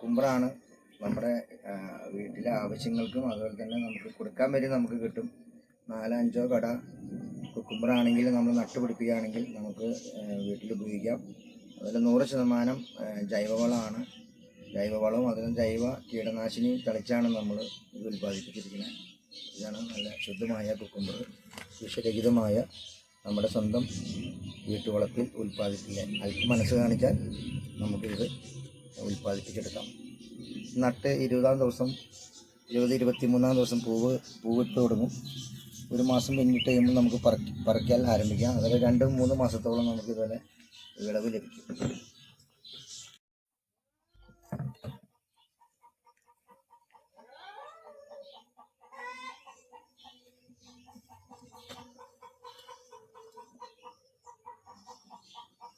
കുക്കുംബറാണ് നമ്മുടെ വീട്ടിലെ ആവശ്യങ്ങൾക്കും അതുപോലെ തന്നെ നമുക്ക് കൊടുക്കാൻ വരെ നമുക്ക് കിട്ടും. നാലഞ്ചോ കട. കുക്കുമ്പറാണെങ്കിൽ നമ്മൾ നട്ടുപിടിപ്പിക്കുകയാണെങ്കിൽ നമുക്ക് വീട്ടിൽ ഉപയോഗിക്കാം. അതിൽ നൂറ് ശതമാനം ജൈവവളമാണ്. ജൈവവളവും അതിന് ജൈവ കീടനാശിനി തളിച്ചാണ് നമ്മൾ ഇത് ഉൽപ്പാദിപ്പിച്ചിരിക്കുന്നത്. ഇതാണ് നല്ല ശുദ്ധമായ കുക്കുമ്പർ. വിഷരഹിതമായ നമ്മുടെ സ്വന്തം വീട്ടുവളപ്പിൽ ഉൽപ്പാദിപ്പിക്കാൻ അല്പം മനസ്സ് കാണിച്ചാൽ നമുക്കിത് ഉൽപ്പാദിപ്പിച്ചെടുക്കാം. നട്ട് ഇരുപതാം ദിവസം ഇരുപത് ഇരുപത്തി മൂന്നാം ദിവസം പൂവ് പൂവിട്ട് തുടങ്ങും. ഒരു മാസം പിന്നിട്ട് കഴിയുമ്പോൾ നമുക്ക് പറക്കി പറിക്കാൻ ആരംഭിക്കാം. അതായത് രണ്ട് മൂന്ന് മാസത്തോളം നമുക്ക് ഇതുപോലെ വിളവ് ലഭിക്കും.